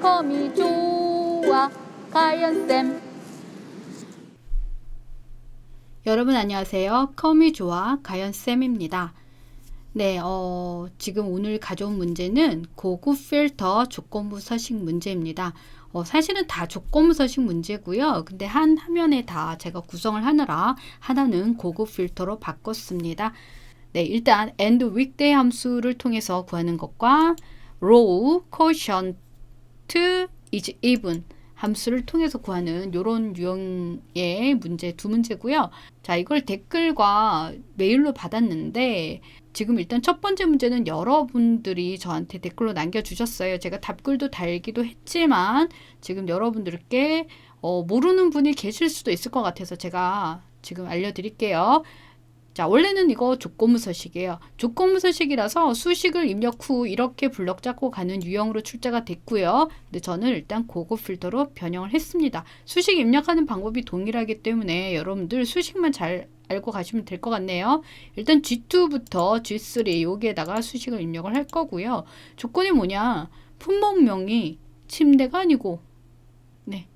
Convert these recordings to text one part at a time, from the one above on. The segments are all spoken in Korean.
컴이 좋아 가연쌤 여러분 안녕하세요. 컴이 좋아 가연쌤입니다. 네, 어, 지금 오늘 가져온 문제는 고급 필터 조건부 서식 문제입니다. 어, 사실은 다 조건부 서식 문제고요. 근데 한 화면에 다 제가 구성을 하느라 하나는 고급 필터로 바꿨습니다. 네, 일단 and weekday 함수를 통해서 구하는 것과 row, quotient is even 함수를 통해서 구하는 이런 유형의 문제 두 문제고요. 자, 이걸 댓글과 메일로 받았는데 지금 일단 첫 번째 문제는 여러분들이 저한테 댓글로 남겨주셨어요. 제가 답글도 달기도 했지만 지금 여러분들께 어, 모르는 분이 계실 수도 있을 것 같아서 제가 지금 알려드릴게요. 자, 원래는 이거 조건부 서식이에요. 조건부 서식이라서 수식을 입력 후 이렇게 블럭 잡고 가는 유형으로 출제가 됐고요. 근데 저는 일단 고급 필터로 변형을 했습니다. 수식 입력하는 방법이 동일하기 때문에 여러분들 수식만 잘 알고 가시면 될 것 같네요. 일단 G2부터 G3 여기에다가 수식을 입력을 할 거고요. 조건이 뭐냐? 품목명이 침대가 아니고 네.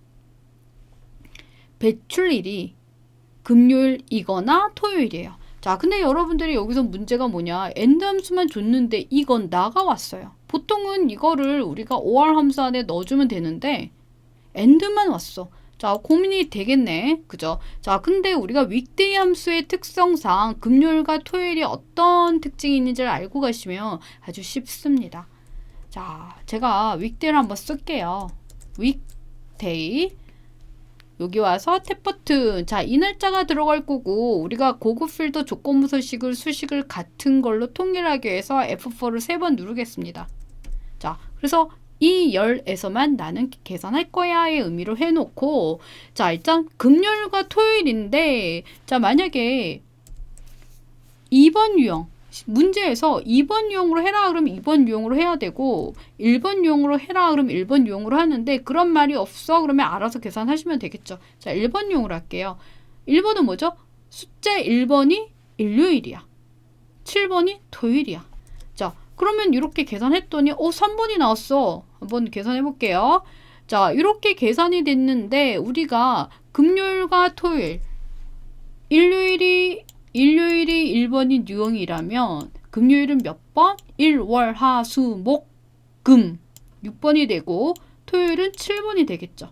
배출일이 금요일이거나 토요일이에요. 자, 근데 여러분들이 여기서 문제가 뭐냐? 엔드 함수만 줬는데 이건 나가왔어요. 보통은 이거를 우리가 OR 함수 안에 넣어주면 되는데 엔드만 왔어. 자, 고민이 되겠네. 그죠? 자, 근데 우리가 윅데이 함수의 특성상 금요일과 토요일이 어떤 특징이 있는지를 알고 가시면 아주 쉽습니다. 자, 제가 윅데이를 한번 쓸게요. 윅데이 여기 와서 탭 버튼. 자, 이 날짜가 들어갈 거고 우리가 고급 필더 조건부 서식을 수식을 같은 걸로 통일하기 위해서 F4를 세 번 누르겠습니다. 자, 그래서 이 열에서만 나는 계산할 거야의 의미로 해놓고 자, 일단 금요일과 토요일인데 자, 만약에 2번 유형 문제에서 2번 유형으로 해라 그러면 2번 유형으로 해야 되고 1번 유형으로 해라 그러면 1번 유형으로 하는데 그런 말이 없어 그러면 알아서 계산하시면 되겠죠. 자, 1번 유형으로 할게요. 1번은 뭐죠? 숫자 1번이 일요일이야. 7번이 토요일이야. 자, 그러면 이렇게 계산했더니 어 3번이 나왔어. 한번 계산해 볼게요. 자, 이렇게 계산이 됐는데 우리가 금요일과 토요일 일요일이 일요일이 1번이 유형이라면 금요일은 몇 번? 1, 월, 화, 수, 목, 금 6번이 되고 토요일은 7번이 되겠죠.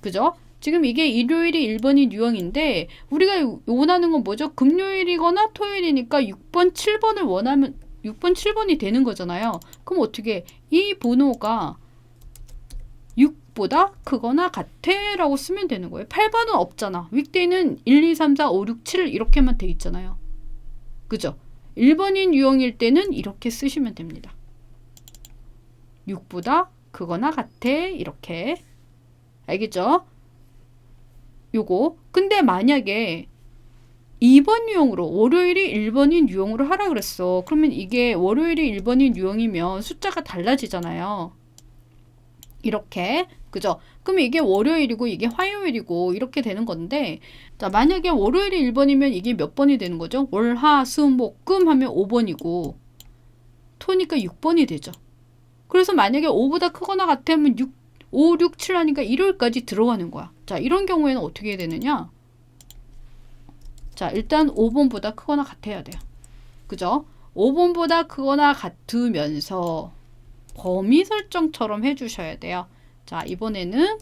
그죠? 지금 이게 일요일이 1번이 유형인데 우리가 원하는 건 뭐죠? 금요일이거나 토요일이니까 6번, 7번을 원하면 6번, 7번이 되는 거잖아요. 그럼 어떻게 이 번호가 6보다 크거나 같아 라고 쓰면 되는 거예요. 8번은 없잖아. 윅데이는 1, 2, 3, 4, 5, 6, 7 이렇게만 돼 있잖아요. 그죠? 1번인 유형일 때는 이렇게 쓰시면 됩니다. 6보다 크거나 같아 이렇게 알겠죠? 요거 근데 만약에 2번 유형으로 월요일이 1번인 유형으로 하라 그랬어. 그러면 이게 월요일이 1번인 유형이면 숫자가 달라지잖아요. 이렇게 그죠? 그럼 이게 월요일이고 이게 화요일이고 이렇게 되는 건데 자 만약에 월요일이 1번이면 이게 몇 번이 되는 거죠? 월, 화, 수, 목, 금 하면 5번이고 토니까 6번이 되죠. 그래서 만약에 5보다 크거나 같으면 6, 5, 6, 7 하니까 일요일까지 들어가는 거야. 자 이런 경우에는 어떻게 해야 되느냐? 자, 일단 5번보다 크거나 같아야 돼요. 그죠? 5번보다 크거나 같으면서 범위 설정처럼 해주셔야 돼요. 자, 이번에는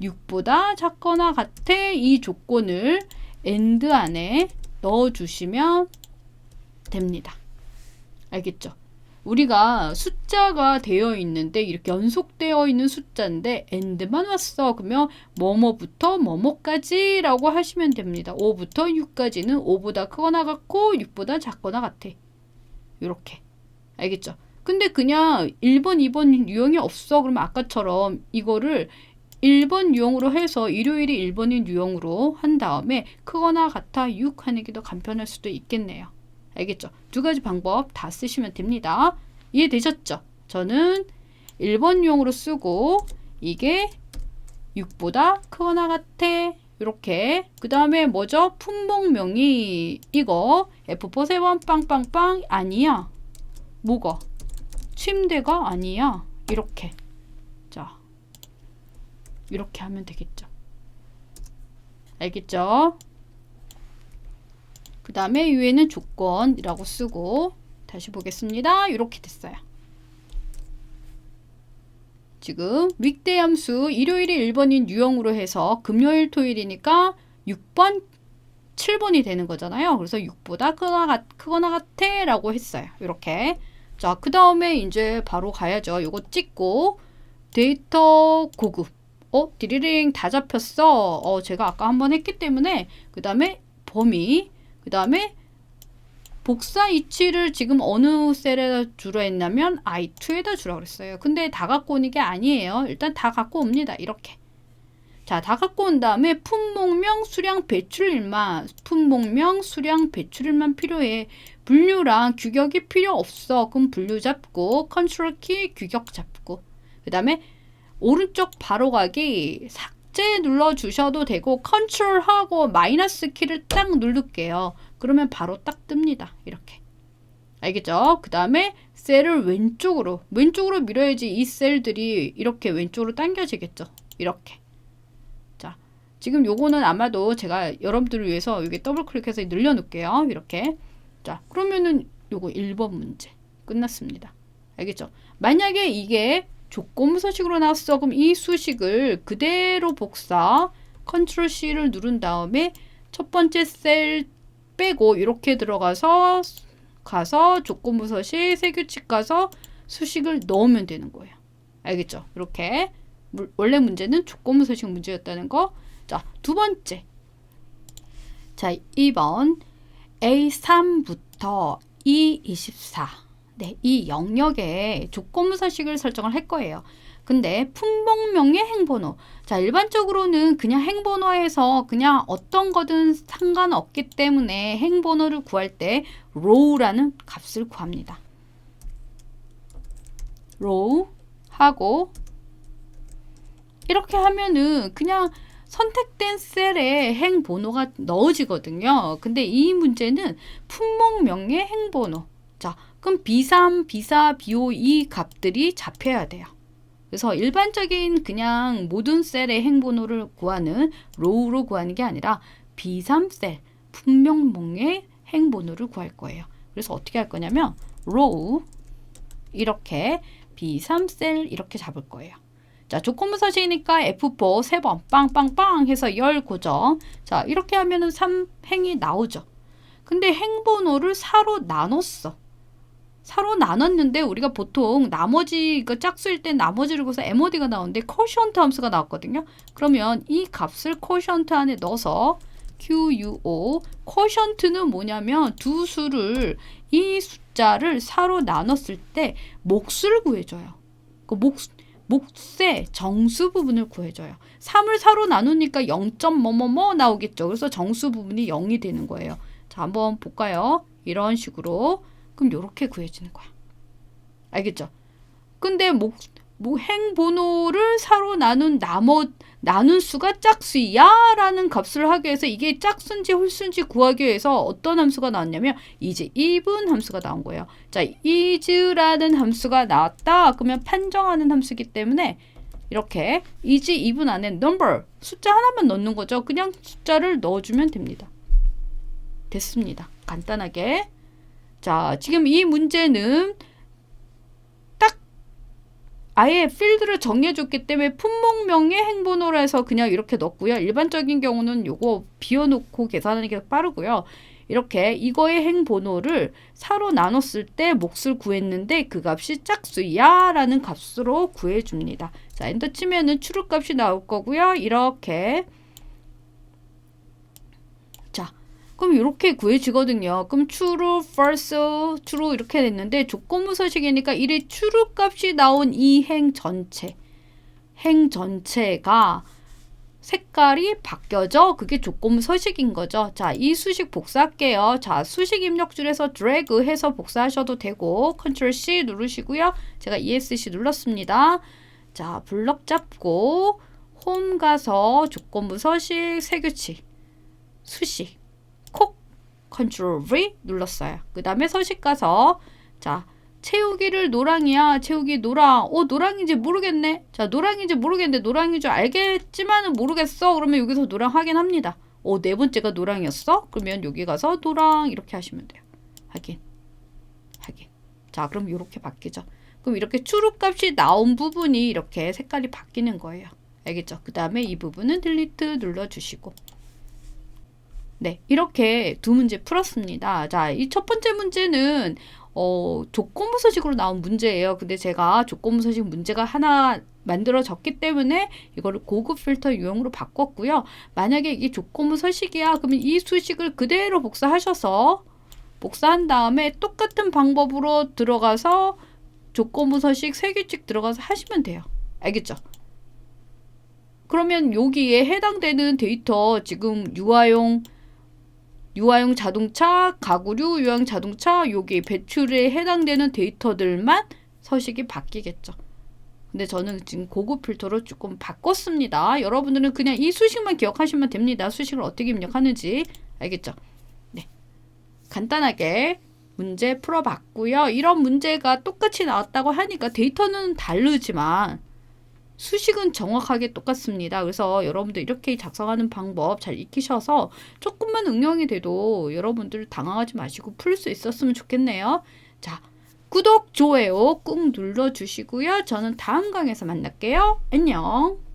6보다 작거나 같아 이 조건을 AND 안에 넣어주시면 됩니다. 알겠죠? 우리가 숫자가 되어 있는데 이렇게 연속되어 있는 숫자인데 end만 왔어. 그러면 뭐뭐부터 뭐뭐까지 라고 하시면 됩니다. 5부터 6까지는 5보다 크거나 같고 6보다 작거나 같아. 이렇게. 알겠죠? 근데 그냥 1번, 2번 유형이 없어. 그러면 아까처럼 이거를 1번 유형으로 해서 일요일이 1번인 유형으로 한 다음에 크거나 같아 6 하는 게 더 간편할 수도 있겠네요. 알겠죠? 두 가지 방법 다 쓰시면 됩니다. 이해되셨죠? 저는 1번용으로 쓰고 이게 6보다 크거나 같아. 이렇게 그 다음에 뭐죠? 품목명이 이거 F4 세번 빵빵빵 아니야. 뭐가? 침대가 아니야. 이렇게 이렇게 하면 되겠죠. 알겠죠? 그 다음에 위에는 조건이라고 쓰고 다시 보겠습니다. 이렇게 됐어요. 지금 윅데이 함수 일요일이 1번인 유형으로 해서 금요일 토요일이니까 6번 7번이 되는 거잖아요. 그래서 6보다 크거나, 같, 크거나 같아 라고 했어요. 이렇게 자, 그 다음에 이제 바로 가야죠. 요거 찍고 데이터 고급. 어, 디리링 다 잡혔어. 어, 제가 아까 한번 했기 때문에 그 다음에 범위, 그 다음에 복사 이치를 지금 어느 셀에다 주로 했냐면 I2에다 주라 그랬어요. 근데 다 갖고 오는 게 아니에요. 일단 다 갖고 옵니다. 이렇게. 자, 다 갖고 온 다음에 품목명, 수량, 배출일만, 품목명, 수량, 배출일만 필요해. 분류랑 규격이 필요 없어. 그럼 분류 잡고 컨트롤 키 규격 잡고 그 다음에 오른쪽 바로 가기 삭제 눌러 주셔도 되고 컨트롤 하고 마이너스 키를 딱 누를게요. 그러면 바로 딱 뜹니다. 이렇게 알겠죠? 그 다음에 셀을 왼쪽으로 왼쪽으로 밀어야지 이 셀들이 이렇게 왼쪽으로 당겨지겠죠. 이렇게 자 지금 요거는 아마도 제가 여러분들을 위해서 여기 더블 클릭해서 늘려 놓을게요. 이렇게 자, 그러면은 요거 1번 문제 끝났습니다. 알겠죠? 만약에 이게 조건부서식으로 나왔어. 그럼 이 수식을 그대로 복사 컨트롤 C를 누른 다음에 첫 번째 셀 빼고 이렇게 들어가서 가서 조건부서식 세규칙 가서 수식을 넣으면 되는 거예요. 알겠죠? 이렇게 원래 문제는 조건부서식 문제였다는 거. 자, 두 번째. 자, 2번 A3부터 E24. 네, 이 영역에 조건부사식을 설정을 할 거예요. 근데 품목명의 행번호. 자, 일반적으로는 그냥 행번호에서 그냥 어떤 거든 상관없기 때문에 행번호를 구할 때 row라는 값을 구합니다. row 하고 이렇게 하면은 그냥 선택된 셀에 행 번호가 넣어지거든요. 근데 이 문제는 품목명의 행 번호. 자, 그럼 B3, B4, B5 이 값들이 잡혀야 돼요. 그래서 일반적인 그냥 모든 셀의 행 번호를 구하는 로우로 구하는 게 아니라 B3 셀 품목명의 행 번호를 구할 거예요. 그래서 어떻게 할 거냐면 로우 이렇게 B3 셀 이렇게 잡을 거예요. 자, 조건부사식이니까 F4 세 번 빵빵빵 해서 열 고정. 자, 이렇게 하면은 3행이 나오죠. 근데 행번호를 4로 나눴어. 4로 나눴는데 우리가 보통 나머지 그 짝수일 때 나머지를 구해서 MOD가 나오는데 코션트 함수가 나왔거든요. 그러면 이 값을 코션트 안에 넣어서 QUO 코션트는 뭐냐면 두 수를 이 숫자를 4로 나눴을 때 몫을 구해줘요. 그 몫, 몫의 정수 부분을 구해줘요. 3을 4로 나누니까 0. 뭐뭐뭐 나오겠죠. 그래서 정수 부분이 0이 되는 거예요. 자, 한번 볼까요? 이런 식으로. 그럼 이렇게 구해지는 거야. 알겠죠? 근데 목, 뭐 행번호를 4로 나눈 나머 나눈 수가 짝수야 라는 값을 하기 위해서 이게 짝수인지 홀수인지 구하기 위해서 어떤 함수가 나왔냐면 이제 even 함수가 나온 거예요. 자, is라는 함수가 나왔다. 그러면 판정하는 함수기 때문에 이렇게 is even 안에 number 숫자 하나만 넣는 거죠. 그냥 숫자를 넣어주면 됩니다. 됐습니다. 간단하게. 자, 지금 이 문제는 아예 필드를 정해줬기 때문에 품목명의 행번호로 해서 그냥 이렇게 넣고요. 일반적인 경우는 요거 비워놓고 계산하는 게 빠르고요. 이렇게 이거의 행번호를 사로 나눴을 때 몫을 구했는데 그 값이 짝수야 라는 값으로 구해줍니다. 자 엔터 치면은 추루값이 나올 거고요. 이렇게 그럼 이렇게 구해지거든요. 그럼 true, false, true 이렇게 됐는데 조건부 서식이니까 이래 true 값이 나온 이 행 전체, 행 전체가 색깔이 바뀌어져. 그게 조건부 서식인 거죠. 자, 이 수식 복사할게요. 자, 수식 입력 줄에서 drag 해서 복사하셔도 되고 Ctrl C 누르시고요. 제가 ESC 눌렀습니다. 자, 블럭 잡고 홈 가서 조건부 서식 세규칙 수식 컨트롤 V 눌렀어요. 그 다음에 서식 가서 자 채우기를 노랑이야. 채우기 노랑. 어, 노랑인지 모르겠네. 자, 노랑인지 모르겠는데 노랑인 줄 알겠지만은 모르겠어. 그러면 여기서 노랑 확인합니다. 어, 네 번째가 노랑이었어? 그러면 여기 가서 노랑 이렇게 하시면 돼요. 확인. 확인. 자, 그럼 이렇게 바뀌죠. 그럼 이렇게 추루값이 나온 부분이 이렇게 색깔이 바뀌는 거예요. 알겠죠? 그 다음에 이 부분은 딜리트 눌러주시고. 네, 이렇게 두 문제 풀었습니다. 자, 이 첫 번째 문제는 어, 조건부 서식으로 나온 문제예요. 근데 제가 조건부 서식 문제가 하나 만들어졌기 때문에 이거를 고급 필터 유형으로 바꿨고요. 만약에 이게 조건부 서식이야. 그러면 이 수식을 그대로 복사하셔서 복사한 다음에 똑같은 방법으로 들어가서 조건부 서식 세 개씩 들어가서 하시면 돼요. 알겠죠? 그러면 여기에 해당되는 데이터 지금 유아용 유아용 자동차, 가구류, 유아용 자동차 여기 배출에 해당되는 데이터들만 서식이 바뀌겠죠. 근데 저는 지금 고급 필터로 조금 바꿨습니다. 여러분들은 그냥 이 수식만 기억하시면 됩니다. 수식을 어떻게 입력하는지 알겠죠? 네. 간단하게 문제 풀어봤고요. 이런 문제가 똑같이 나왔다고 하니까 데이터는 다르지만 수식은 정확하게 똑같습니다. 그래서 여러분들 이렇게 작성하는 방법 잘 익히셔서 조금만 응용이 돼도 여러분들 당황하지 마시고 풀 수 있었으면 좋겠네요. 자, 구독, 좋아요 꾹 눌러주시고요. 저는 다음 강에서 만날게요. 안녕.